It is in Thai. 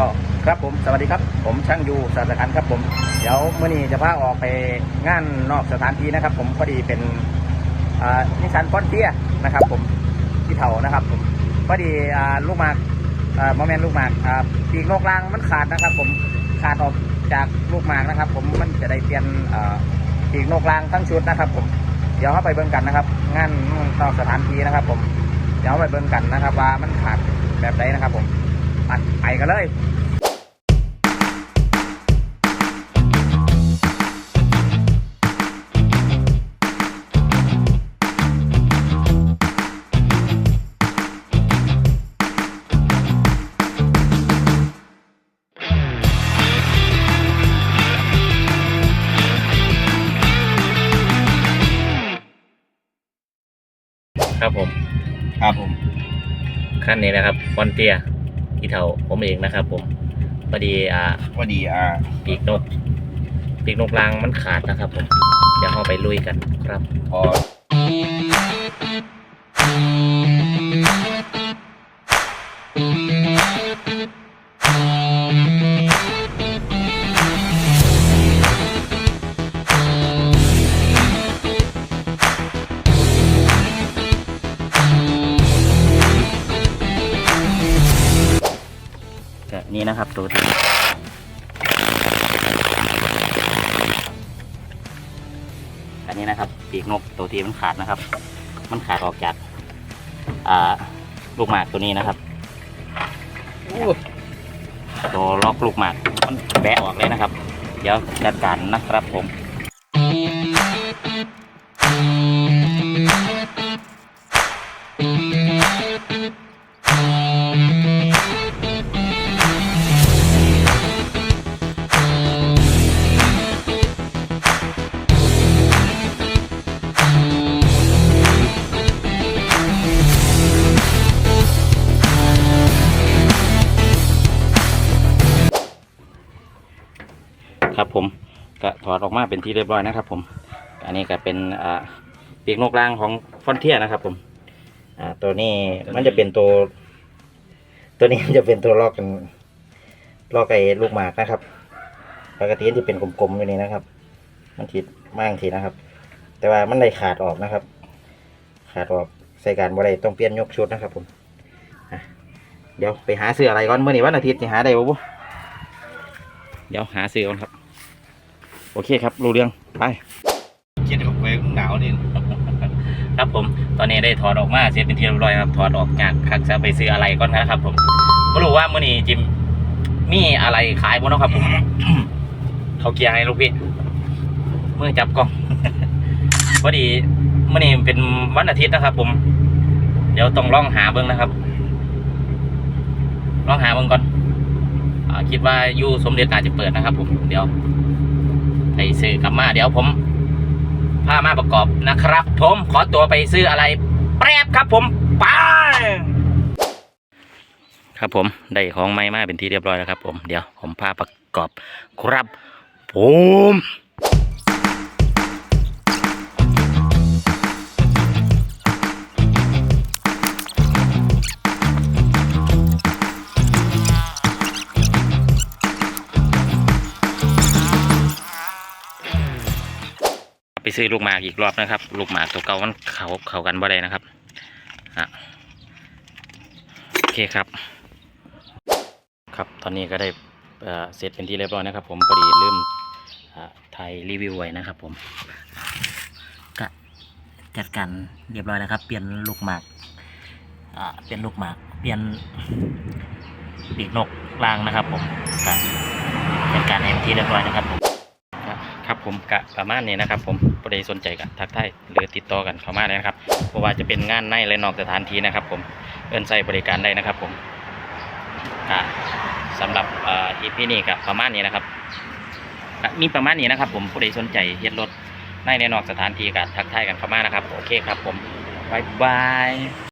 ก็ครับผมสวัสดีครับ ผมช่างยูสาสขันครับผมเดี๋ยวเมื่อนี้จะพาออกไปงานนอกสถานที่นะครับ ผมพอดีเป็นนิสันฟอนเทียนะครับ ผมที่เถานะครับ ผมพอดีลูกหมากโมเมนต์ลูกหมากปีกนกลางมันขาดนะครับ ผมขาดออกจากลูกหมากนะครับ ผมมันจะได้เปลี่ยนปีกนกลางทั้งชุดนะครับ ผมเดี๋ยวเข้าไปเบิ่งกันนะครับ งานนอกสถานที่นะครับ ผมเดี๋ยวไปเบิ่งกันนะครับ ว่ามันขาดแบบไหนนะครับ ผม ไปไปกันเลยครับผม ครับผม ขั้นนี้นะครับฟอนเตีย อีเถาผมเองนะครับ ผมพอดีอ่าพอดีอ่าปีกนก ปีกนกรางมันขาดนะครับ ผม เดี๋ยวเราไปลุยกันครับพอ นี่นะครับตัวที่อันนี้นะครับปีกนกตัวที่มันขาดนะครับ มันขาดออกจากอ่าลูกหมากตัวนี้นะครับตัวล็อกลูกหมากมันแบะออกเลยนะครับ เดี๋ยวจัดการนะครับผม ผม ก็ถอดออกมาเป็นที่เรียบร้อยนะครับ ผม อันนี้ก็เป็นอ่าปีกนกรางของฟอนเทียนะครับ ผมอ่าตัวนี้มันจะเป็นตัว ตัวนี้มันจะเป็นตัวลอกกันลอกไอ้ลูกหมากนะครับปกติมันจะเป็นกลมๆอยู่นี่นะครับ มันทิดมากทีนะครับ แต่ว่ามันได้ขาดออกนะครับ ขาดออกใส่การบ่ได้ต้องเปลี่ยนยกชุดนะครับผมอะเดี๋ยวไปหาซื้ออะไรก่อนเมื่อนี้วันอาทิตย์นี่หาได้บ่บุเดี๋ยวหาซื้อก่อนครับ โอเคครับ รู้เรื่อง ไปเจ็ดกับเวงหนาวนี่ครับผม ตอนนี้ได้ถอดออกมาเสร็จเป็นที่เรียบร้อยครับถอดออกจากคักจะไปซื้ออะไรก่อนนะครับ ผมไม่รู้ว่ามื่อนี้จิมมีอะไรขายบ้างนาะครับผมเขาเกียร์ให้ลูกพี่มือจับกล้องพอดีมื่อนี้เป็นวันอาทิตย์นะครับ ผม เดี๋ยวต้องล่องหาเบิ้งนะครับล่องหาเบิ้งก่อนอาคิดว่าอยู่สมเด็จอาจจะเปิดนะครับ ผมเดี๋ยว ไปซื้อกลับมา เดี๋ยวผมพามาประกอบนะครับ ผมขอตัวไปซื้ออะไร แป๊บครับผมไปครับผมได้ของไม้มาเป็นที่เรียบร้อยแล้วครับผมเดี๋ยวผมพาประกอบครับผม ซื้อลูกหมากอีกรอบนะครับ ลูกหมากตัวเก่ามันเขาเขากันบ่ได้นะครับอะโอเคครับ ครับตอนนี้ก็ได้เสร็จเป็นที่เรียบร้อยนะครับ ผมพอดีลืมอ่าถ่ายรีวิวไว้นะครับ ผมก็จัดการเรียบร้อยแล้วครับ เปลี่ยนลูกหมากเปลี่ยนลูกหมาก เปลี่ยนปีกนกรางนะครับ ผมก็จัดการเป็นที่เรียบร้อยนะครับผม ผมกะประมาณนี้นะครับผมประเด็นสนใจกันทักทายหรือติดต่อกันเข้ามาเลยนะครับเพราะว่าจะเป็นงานในและนอกสถานที่นะครับ ผมเอินใส่บริการได้นะครับ ผมอ่าสำหรับอ่อ EP นี้ก็ประมาณนี้นะครับมีประมาณนี้นะครับ ผมผู้ใดสนใจเฮ็ดรถในในนอกสถานที่ก็ทักทายกันเข้ามานะครับ โอเคครับ ผมบายบาย